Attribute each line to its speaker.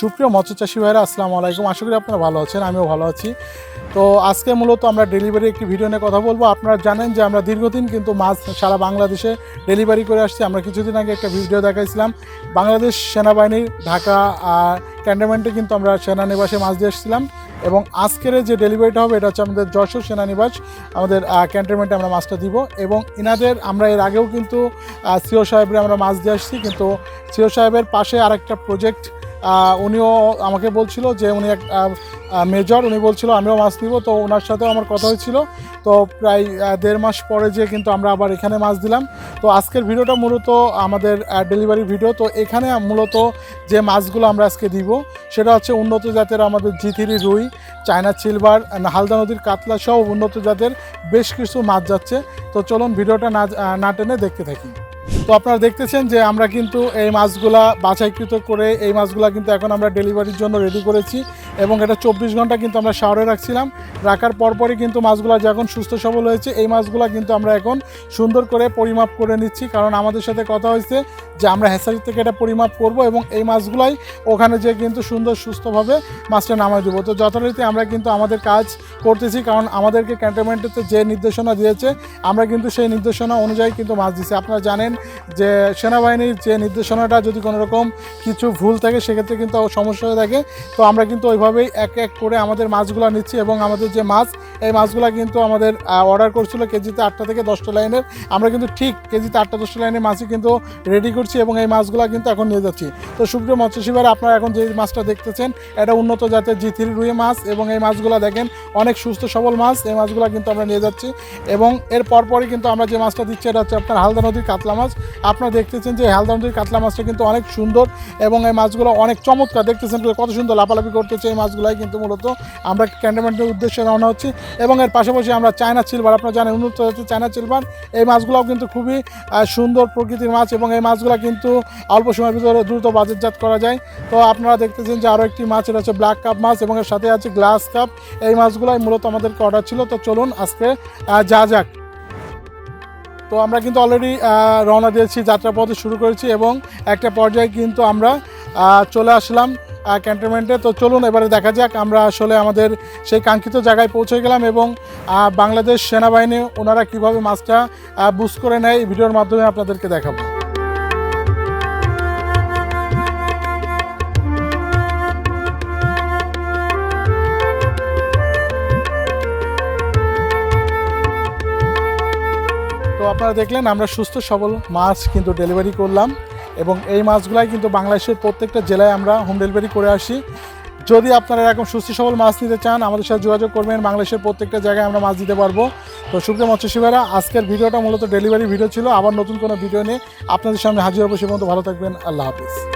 Speaker 1: সুপ্রিয় মৎস্য চাষী ভাইরা, আসসালামু আলাইকুম। আশা করি আপনারা ভালো আছেন, আমিও ভালো আছি। তো আজকে মূলত আমরা ডেলিভারি একটি ভিডিও নিয়ে কথা বলব। আপনারা জানেন যে আমরা দীর্ঘদিন কিন্তু মাছ সারা বাংলাদেশে ডেলিভারি করে আসছি। আমরা কিছুদিন আগে একটা ভিডিও দেখাইছিলাম। বাংলাদেশ সেনাবাহিনীর ঢাকা আর ক্যান্টনমেন্টে কিন্তু আমরা সেনানিবাসে মাছ দিয়ে এসেছিলাম। এবং আজকের যে ডেলিভারিটা হবে, এটা হচ্ছে আমাদের যশোর সেনানিবাস, আমাদের ক্যান্টনমেন্টে আমরা মাছটা দিব। এবং ইনাদের আমরা এর আগেও কিন্তু সিও সাহেবের আমরা মাছ দিয়ে আসছি। কিন্তু সিও সাহেবের পাশে আরেকটা প্রজেক্ট উনিও আমাকে বলছিল যে উনি এক মেজর, উনি বলছিল আমিও মাছ নিব। তো ওনার সাথেও আমার কথা হয়েছিল। তো প্রায় দেড় মাস পরে যে কিন্তু আমরা আবার এখানে মাছ দিলাম। তো আজকের ভিডিওটা মূলত আমাদের ডেলিভারি ভিডিও। তো এখানে মূলত যে মাছগুলো আমরা আজকে দিব, সেটা হচ্ছে উন্নত জাতের আমাদের জিথিরি রুই, চায়না সিলভার হালদা নদীর কাতলা সহ উন্নত জাতের বেশ কিছু মাছ যাচ্ছে। তো চলুন ভিডিওটা না না টেনে দেখতে থাকি। তো আপনারা দেখতেছেন যে আমরা কিন্তু এই মাছগুলা বাছাইকৃত করে এই মাছগুলা কিন্তু এখন আমরা ডেলিভারির জন্য রেডি করেছি। এবং এটা চব্বিশ ঘণ্টা কিন্তু আমরা শাওয়ারে রাখছিলাম। রাখার পরপরই কিন্তু মাছগুলা যখন সুস্থ সবল হয়েছে, এই মাছগুলা কিন্তু আমরা এখন সুন্দর করে পরিমাপ করে নিচ্ছি। কারণ আমাদের সাথে কথা হয়েছে যে আমরা হ্যাসারি থেকে এটা পরিমাপ করব এবং এই মাছগুলাই ওখানে যে কিন্তু সুন্দর সুস্থভাবে মাছটা নামাই দেবো। তো যথারীতি আমরা কিন্তু আমাদের কাজ করতেছি, কারণ আমাদেরকে ক্যান্টনমেন্টেতে যে নির্দেশনা দিয়েছে, আমরা কিন্তু সেই নির্দেশনা অনুযায়ী কিন্তু মাছ দিচ্ছি আপনারা জানেন যে সেনাবাহিনীর যে নির্দেশনাটা যদি কোনো রকম কিছু ভুল থাকে, সেক্ষেত্রে কিন্তু সমস্যা হয়ে থাকে। তো আমরা কিন্তু ওইভাবেই এক এক করে আমাদের মাছগুলো নিচ্ছি এবং আমাদের যে মাছ, এই মাছগুলো কিন্তু আমাদের অর্ডার করছিল কেজিতে আটটা থেকে দশটা লাইনের। আমরা কিন্তু ঠিক কেজিতে আটটা দশটা লাইনের মাছই কিন্তু রেডি করছি এবং এই মাছগুলো কিন্তু এখন নিয়ে যাচ্ছি। তো সুপ্রিয় মৎস্যশিবার আপনারা এখন যে মাছটা দেখতেছেন, এটা উন্নত জাতের জি থ্রি রুই মাছ এবং এই মাছগুলো দেখেন, অনেক সুস্থ সবল মাছ। এই মাছগুলো কিন্তু আমরা নিয়ে যাচ্ছি এবং এর পরপরই কিন্তু আমরা যে মাছটা দিচ্ছি, এটা হচ্ছে আপনার হালদা নদীর কাতলা মাছ। আপনারা দেখতেছেন যে হালদা নদীর কাতলা মাছটা কিন্তু অনেক সুন্দর এবং এই মাছগুলো অনেক চমৎকার। দেখতেছেন কত সুন্দর লাফালাফি করতেছে মাছগুলাই কিন্তু মূলত আমরা ক্যান্টনমেন্টের উদ্দেশ্যে রওনা হচ্ছি এবং এর পাশাপাশি আমরা চায়না সিলভার আপনারা জানেন উন্নত জাতের চায়না সিলভার এই মাছগুলোও কিন্তু খুবই সুন্দর প্রকৃতির মাছ এবং এই মাছগুলো কিন্তু অল্প সময়ের ভিতরে দ্রুত বাজারজাত করা যায়। তো আপনারা দেখতেছেন যে আরও একটি মাছ, এটা হচ্ছে ব্ল্যাক কাপ মাছ এবং এর সাথে আছে গ্লাস কাপ এই মাছগুলাই মূলত আমাদেরকে অর্ডার ছিল। তো চলুন আজকে যা যাক। তো আমরা কিন্তু অলরেডি রওনা দিয়েছি, যাত্রাপথে শুরু করেছি এবং একটা পর্যায়ে কিন্তু আমরা চলে আসলাম। ক্যান্টনমেন্টে তো চলুন, এবারে দেখা যাক, আমরা আসলে আমাদের সেই কাঙ্ক্ষিত জায়গায় পৌঁছে গেলাম এবং বাংলাদেশ সেনাবাহিনী ওনারা কীভাবে মাছটা বুস করে নেয়, এই ভিডিওর মাধ্যমে আপনাদেরকে দেখাবো। আপনারা দেখলেন, আমরা সুস্থ সবল মাছ কিন্তু ডেলিভারি করলাম। এবং এই মাছগুলাই কিন্তু বাংলাদেশের প্রত্যেকটা জেলায় আমরা হোম ডেলিভারি করে আসি। যদি আপনারা এরকম সুস্থ সবল মাছ নিতে চান, আমাদের সাথে যোগাযোগ করবেন। বাংলাদেশের প্রত্যেকটা জায়গায় আমরা মাছ দিতে পারব। তো সুপ্রিয় মৎস্যসীবারা আজকের ভিডিওটা মূলত ডেলিভারি ভিডিও ছিল। আবার নতুন কোনো ভিডিও নিয়ে আপনাদের সামনে হাজির হব সে পর্যন্ত ভালো থাকবেন। আল্লাহ হাফিজ।